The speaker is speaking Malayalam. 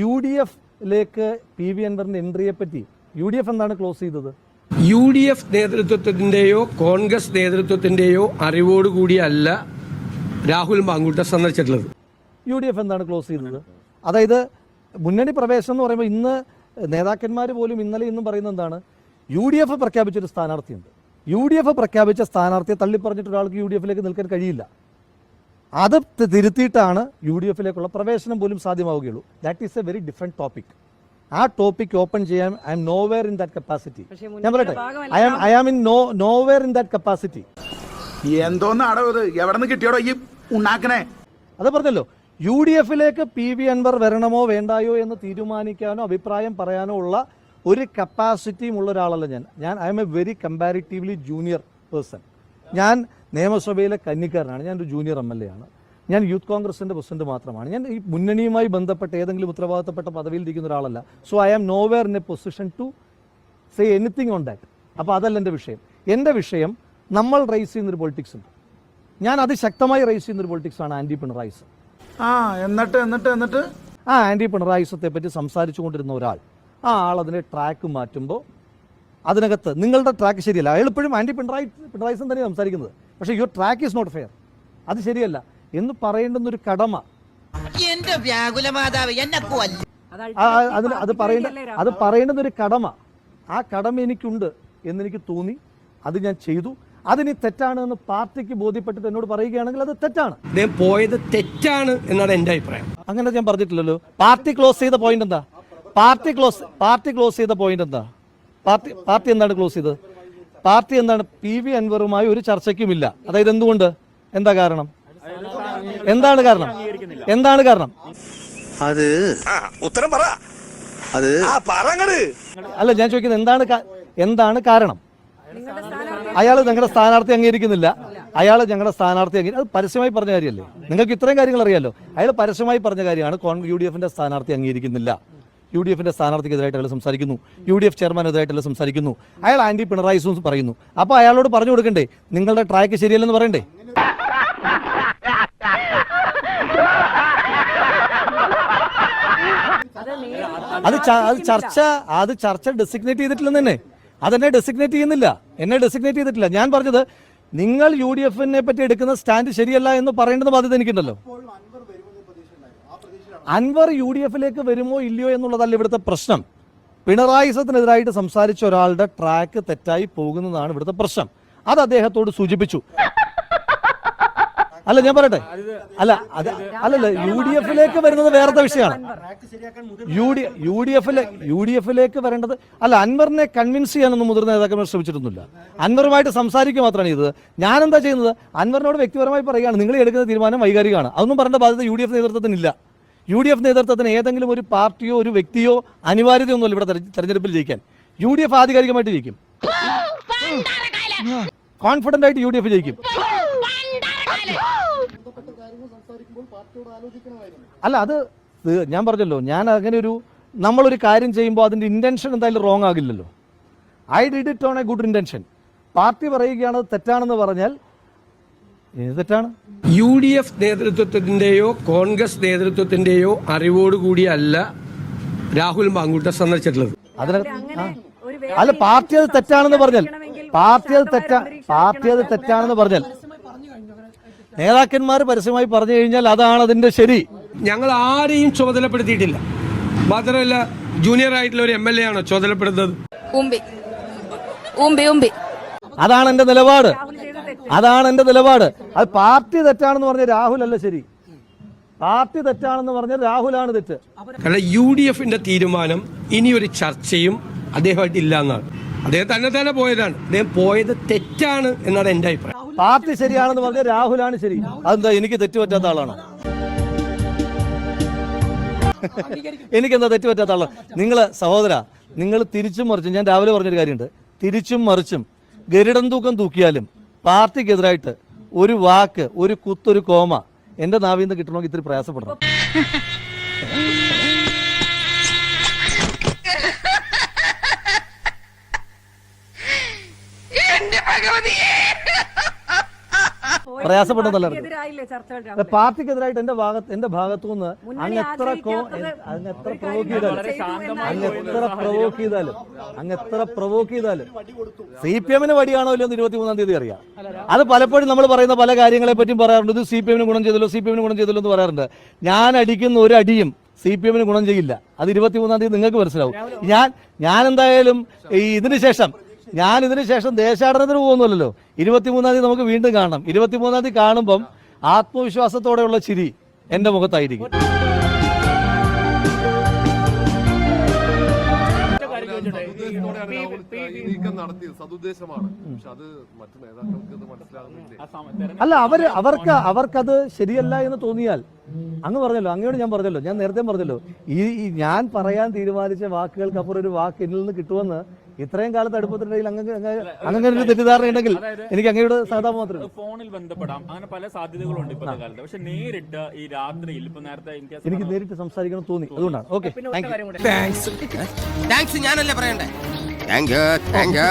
യു ഡി എഫിലേക്ക് പി വി അൻവറിന്റെ എൻട്രിയെ പറ്റി യു ഡി എഫ് എന്താണ് ക്ലോസ് ചെയ്തത്? യു ഡി എഫ് നേതൃത്വത്തിന്റെയോ കോൺഗ്രസ് നേതൃത്വത്തിന്റെയോ അറിവോടുകൂടിയല്ല രാഹുൽ മാങ്കൂട്ട സന്ദർശിച്ചിട്ടുള്ളത്. യു ഡി എഫ് എന്താണ് ക്ലോസ് ചെയ്തത്? അതായത് മുന്നണി പ്രവേശനം എന്ന് പറയുമ്പോൾ ഇന്ന് നേതാക്കന്മാർ പോലും ഇന്നലെ ഇന്നും പറയുന്നത് എന്താണ്? യു ഡി എഫ് പ്രഖ്യാപിച്ചൊരു സ്ഥാനാർത്ഥിയുണ്ട്. യു ഡി എഫ് പ്രഖ്യാപിച്ച സ്ഥാനാർത്ഥിയെ തള്ളിപ്പറഞ്ഞിട്ട് ഒരാൾക്ക് യു ഡി എഫിലേക്ക് നിൽക്കാൻ കഴിയില്ല. അത് തി- തിരുത്തിയിട്ടാണ് യു ഡി എഫിലേക്കുള്ള പ്രവേശനം പോലും സാധ്യമാവുകയുള്ളൂ. That is a very different topic ആ ടോപ്പിക് ഓപ്പൺ ചെയ്യാൻ I'm nowhere in that capacity ഞാൻ പറയട്ടെ? I am I am in no nowhere in that capacity എന്തോന്നാടോ ഇത്? എവിടെ നിന്ന് കിട്ടിയോടോ ഈ ഉണ്ടാക്കണേ അത് പറഞ്ഞല്ലോ. യു ഡി എഫിലേക്ക് പി വി അൻവർ വരണമോ വേണ്ടായോ എന്ന് തീരുമാനിക്കാനോ അഭിപ്രായം പറയാനോ ഉള്ള ഒരു കപ്പാസിറ്റിയും ഉള്ള ഒരാളല്ല ഞാൻ. ഞാൻ I'm a very comparatively junior person ഞാൻ നിയമസഭയിലെ കന്നിക്കാരനാണ്. ഞാനൊരു ജൂനിയർ എം എൽ എ ആണ്. ഞാൻ യൂത്ത് കോൺഗ്രസിന്റെ പ്രസിഡന്റ് മാത്രമാണ്. ഞാൻ ഈ മുന്നണിയുമായി ബന്ധപ്പെട്ട ഏതെങ്കിലും ഉത്തരവാദിത്തപ്പെട്ട പദവിയിൽ ഇരിക്കുന്ന ഒരാളല്ല. So I am nowhere in a position to say anything on that അപ്പോൾ അതല്ല എന്റെ വിഷയം. എന്റെ വിഷയം നമ്മൾ റൈസ് ചെയ്യുന്നൊരു പൊളിറ്റിക്സ് ഉണ്ട്. ഞാൻ അതിശക്തമായി റൈസ് ചെയ്യുന്നൊരു പൊളിറ്റിക്സ് ആണ് ആന്റി പിണറായിസ് ആ എന്നിട്ട് എന്നിട്ട് എന്നിട്ട്? ആ ആന്റി പിണറായിസത്തെ പറ്റി സംസാരിച്ചു കൊണ്ടിരുന്ന ഒരാൾ. ആ ആൾ അതിനെ ട്രാക്ക് മാറ്റുമ്പോൾ അതിനകത്ത് നിങ്ങളുടെ ട്രാക്ക് ശരിയല്ല. അയാൾ ഇപ്പോഴും ആന്റി പിണറായി പിണറായിസം തന്നെ സംസാരിക്കുന്നത്. പക്ഷേ your track is not fair അത് ശരിയല്ല. എന്ന് പറയേണ്ടുന്നൊരു കടമ. എന്റെ വ്യാകുല മാതാവ് എന്നെ കൊല്ല. ആ, ആ, അതിന് അത് പറയേണ്ട അത് പറയേണ്ടുന്നൊരു കടമ. ആ കടമ എനിക്കുണ്ട് എന്നെനിക്ക് തോന്നി. അത് ഞാൻ ചെയ്തു. അതിനി തെറ്റാണ് എന്ന് പാർട്ടിക്ക് ബോധ്യപ്പെട്ടിട്ട് എന്നോട് പറയുകയാണെങ്കിൽ അത് തെറ്റാണ്. പോയത് തെറ്റാണ് എന്നാണ് എന്റെ അഭിപ്രായം. അങ്ങനെ ഞാൻ പറഞ്ഞിട്ടില്ലല്ലോ. പാർട്ടി ക്ലോസ് ചെയ്ത പോയിന്റ് എന്താ? പാർട്ടി ക്ലോസ് പാർട്ടി ക്ലോസ് ചെയ്ത പോയിന്റ് എന്താ? പാർട്ടി പാർട്ടി എന്താണ് ക്ലോസ് ചെയ്തത്? പാർട്ടി എന്താണ് പി വി അൻവറുമായി ഒരു ചർച്ചയ്ക്കുമില്ല. അതായത് എന്തുകൊണ്ട്? എന്താ കാരണം? എന്താണ് കാരണം? എന്താണ് കാരണം? അത് ഉത്തരം പറ. അത് ആ പറങ്ങട്. അല്ല ഞാൻ ചോദിക്കുന്നത് എന്താണ് എന്താണ് കാരണം? അയാൾ ഞങ്ങളുടെ സ്ഥാനാർത്ഥി അംഗീകരിക്കുന്നില്ല. അയാൾ ഞങ്ങളുടെ സ്ഥാനാർത്ഥി അംഗീകരിക്കും അത് പരസ്യമായി പറഞ്ഞ കാര്യമല്ലേ? നിങ്ങൾക്ക് ഇത്രയും കാര്യങ്ങൾ അറിയാലോ? അയാൾ പരസ്യമായി പറഞ്ഞ കാര്യമാണ് കോൺഗ്രസ് യു ഡി എഫിന്റെ സ്ഥാനാർത്ഥി അംഗീകരിക്കുന്നില്ല. യു ഡി എഫിന്റെ സ്ഥാനാർത്ഥിക്കെതിരായിട്ട് അയാൾ സംസാരിക്കുന്നു? യു ഡി എഫ് ചെയർമാനെതിരായിട്ട് സംസാരിക്കുന്നു? അയാൾ ആന്റി പിണറായി പറയുന്നു. അപ്പോൾ അയാളോട് പറഞ്ഞു കൊടുക്കണ്ടേ? നിങ്ങളുടെ ട്രാക്ക് ശരിയല്ലെന്ന് പറയണ്ടേ? അത് അത് ചർച്ച അത് ചർച്ച ഡെസിഗ്നേറ്റ് ചെയ്തിട്ടില്ലെന്ന് തന്നെ. അതെന്നെ ഡെസിഗ്നേറ്റ് ചെയ്യുന്നില്ല. എന്നെ ഡെസിഗ്നേറ്റ് ചെയ്തിട്ടില്ല. ഞാൻ പറഞ്ഞത് നിങ്ങൾ യു ഡി എഫിനെ പറ്റി എടുക്കുന്ന സ്റ്റാൻഡ് ശരിയല്ല എന്ന് പറയേണ്ടത് ബാധ്യത എനിക്കുണ്ടല്ലോ. അൻവർ യു ഡി എഫിലേക്ക് വരുമോ ഇല്ലയോ എന്നുള്ളതല്ല ഇവിടുത്തെ പ്രശ്നം. പിണറായിസത്തിനെതിരായിട്ട് സംസാരിച്ച ഒരാളുടെ ട്രാക്ക് തെറ്റായി പോകുന്നതാണ് ഇവിടുത്തെ പ്രശ്നം. അത് അദ്ദേഹത്തോട് സൂചിപ്പിച്ചു. അല്ല ഞാൻ പറയട്ടെ? അല്ല അത് അല്ലല്ല യു ഡി എഫിലേക്ക് വരുന്നത് വേറത്തെ വിഷയമാണ്? യു ഡി യു ഡി എഫിലെ യു ഡി എഫിലേക്ക് വരേണ്ടത് അല്ല അൻവറിനെ കൺവിൻസ് ചെയ്യാനൊന്നും മുതിർന്ന നേതാക്കന്മാർ ശ്രമിച്ചിട്ടൊന്നുമില്ല. അൻവറുമായിട്ട് സംസാരിക്കുക മാത്രമാണ് ഇത് ഞാൻ എന്താ ചെയ്യുന്നത്? അൻവറിനോട് വ്യക്തിപരമായി പറയുകയാണ് നിങ്ങൾ എടുക്കുന്ന തീരുമാനം വൈകാരികമാണ്. അതൊന്നും പറയേണ്ട ബാധ്യത യു ഡി എഫ് നേതൃത്വത്തിനില്ല. യു ഡി എഫ് നേതൃത്വത്തിന് ഏതെങ്കിലും ഒരു പാർട്ടിയോ ഒരു വ്യക്തിയോ അനിവാര്യതയൊന്നുമല്ല ഇവിടെ തെര- തെരഞ്ഞെടുപ്പിൽ ജയിക്കാൻ. യു ഡി എഫ് ആധികാരികമായിട്ട് ജയിക്കും. കോൺഫിഡന്റ് ആയിട്ട് യു ഡി എഫ് ജയിക്കും. അല്ല അത് ഞാൻ പറഞ്ഞല്ലോ ഞാൻ അങ്ങനെ ഒരു നമ്മളൊരു കാര്യം ചെയ്യുമ്പോൾ അതിന്റെ ഇന്റൻഷൻ എന്തായാലും wrong ആകില്ലല്ലോ. I did it on a good intention party പറയുകയാണ് തെറ്റാണെന്ന് പറഞ്ഞാൽ തെറ്റാണ്? യു ഡി എഫ് നേതൃത്വത്തിന്റെയോ കോൺഗ്രസ് നേതൃത്വത്തിന്റെയോ അറിവോടുകൂടിയല്ല രാഹുൽ മാങ്കൂട്ട സന്ദർശിച്ചിട്ടുള്ളത്. അല്ല പാർട്ടി അത് തെറ്റാണെന്ന് പറഞ്ഞാൽ പാർട്ടി അത് തെറ്റാ പാർട്ടി അത് തെറ്റാണെന്ന് പറഞ്ഞാൽ നേതാക്കന്മാർ പരസ്യമായി പറഞ്ഞു കഴിഞ്ഞാൽ അതാണ് അതിന്റെ ശരി. ഞങ്ങൾ ആരെയും ചുമതലപ്പെടുത്തിയിട്ടില്ല. മാത്രമല്ല ജൂനിയർ ആയിട്ടുള്ള ഒരു എം എൽ എ ആണോ ചുമതലപ്പെടുന്നത്? അതാണ് എന്റെ നിലപാട്. അതാണ് എന്റെ നിലപാട്. അത് പാർട്ടി തെറ്റാണെന്ന് പറഞ്ഞ രാഹുൽ അല്ല ശരി. പാർട്ടി തെറ്റാണെന്ന് പറഞ്ഞ രാഹുലാണ് തെറ്റ്. കാരണം യു ഡി എഫിന്റെ തീരുമാനം ഇനി ഒരു ചർച്ചയും അദ്ദേഹമായിട്ട് ഇല്ല എന്നാണ് അദ്ദേഹം തന്നെ തന്നെ പോയതാണ്. അദ്ദേഹം പോയത് തെറ്റാണ് എന്നാണ് എന്റെ അഭിപ്രായം. പാർട്ടി ശരിയാണെന്ന് പറഞ്ഞ രാഹുലാണ് ശരി. അതെന്താ എനിക്ക് തെറ്റുപറ്റാത്ത ആളാണോ? എനിക്കെന്താ തെറ്റുപറ്റാത്ത ആളാണ് നിങ്ങൾ സഹോദര നിങ്ങൾ തിരിച്ചും മറിച്ചും ഞാൻ രാവിലെ പറഞ്ഞൊരു കാര്യമുണ്ട്. തിരിച്ചും മറിച്ചും ഗരുഡൻ തൂക്കം തൂക്കിയാലും പാർട്ടിക്കെതിരായിട്ട് ഒരു വാക്ക് ഒരു കുത്തൊരു കോമ എന്റെ നാവിൽ നിന്ന് കിട്ടണമെങ്കിൽ ഇത്തിരി പ്രയാസപ്പെടണം. അല്ല, പാർട്ടിക്കെതിരായിട്ട് എന്റെ ഭാഗത്ത് എന്റെ ഭാഗത്തു നിന്ന് മുന്നണി അങ്ങ് എത്ര കോ- അങ്ങ് എത്ര ഒരു പ്രൊവോക്ക് ചെയ്താലും ചെയ്തു അങ്ങ് എത്ര പ്രൊവോക്ക് ചെയ്താലും അങ്ങ് എത്ര പ്രൊവോക്ക് ചെയ്താലും സി പി എമ്മിന് വടിയാണോ ഇല്ലയോ ഇരുപത്തി മൂന്നാം തീയതി അറിയാം. അത് പലപ്പോഴും നമ്മൾ പറയുന്ന പല കാര്യങ്ങളെ പറ്റിയും പറയാറുണ്ട്. ഇത് സി പി എമ്മിന് ഗുണം ചെയ്തല്ലോ സി പി എമ്മിന് ഗുണം ചെയ്തല്ലോ എന്ന് പറയാറുണ്ട്. ഞാൻ അടിക്കുന്ന ഒരു അടിയും സി പി എമ്മിന് ഗുണം ചെയ്യില്ല. അത് ഇരുപത്തി മൂന്നാം തീയതി നിങ്ങൾക്ക് മനസ്സിലാവും. ഞാൻ ഞാൻ എന്തായാലും ഈ ഇതിന് ശേഷം ഞാൻ ഇതിന് ശേഷം ദേശാടനത്തിന് പോകുന്നില്ലല്ലോ ഇരുപത്തിമൂന്നാം തീയതി നമുക്ക് വീണ്ടും കാണണം. ഇരുപത്തിമൂന്നാം തീയതി കാണുമ്പം ആത്മവിശ്വാസത്തോടെയുള്ള ചിരി എന്റെ മുഖത്തായിരിക്കും. നീക്കം നടത്തിയത് സതുദ്ദേശമാണ് പക്ഷെ അത് മറ്റു നേതാക്കൾക്ക് അത് മനസ്സിലാകുന്നില്ലേ? അല്ല അവർ അവർക്ക് അവർക്കത് ശരിയല്ല എന്ന് തോന്നിയാൽ അങ്ങ് പറഞ്ഞല്ലോ അങ്ങയോട് ഞാൻ പറഞ്ഞല്ലോ ഞാൻ നേരത്തെ പറഞ്ഞല്ലോ ഈ ഈ ഞാൻ പറയാൻ തീരുമാനിച്ച വാക്കുകൾക്ക് അപ്പുറം ഒരു വാക്ക് എന്നിൽ നിന്ന് കിട്ടുമെന്ന് ഇത്രയും കാലത്ത് അടുപ്പത്തിനിടയിൽ അങ്ങ് അങ്ങനെ ഒരു തെറ്റിദ്ധാരണ ഉണ്ടെങ്കിൽ എനിക്ക് അങ്ങയുടെ സഹതാപം മാത്രമേ ഫോണിൽ ബന്ധപ്പെടാം. അങ്ങനെ പല സാധ്യതകളുണ്ട് ഇപ്പോഴത്തെ കാലത്ത്. പക്ഷെ നേരിട്ട് ഈ രാത്രിയിൽ ഇപ്പൊ നേരത്തെ എനിക്ക് നേരിട്ട് സംസാരിക്കണം തോന്നി. അതുകൊണ്ടാണ്. ഓക്കെ. താങ്ക് താങ്ക്സ് ഞാനല്ലേ പറയണ്ടേ? Thank you thank you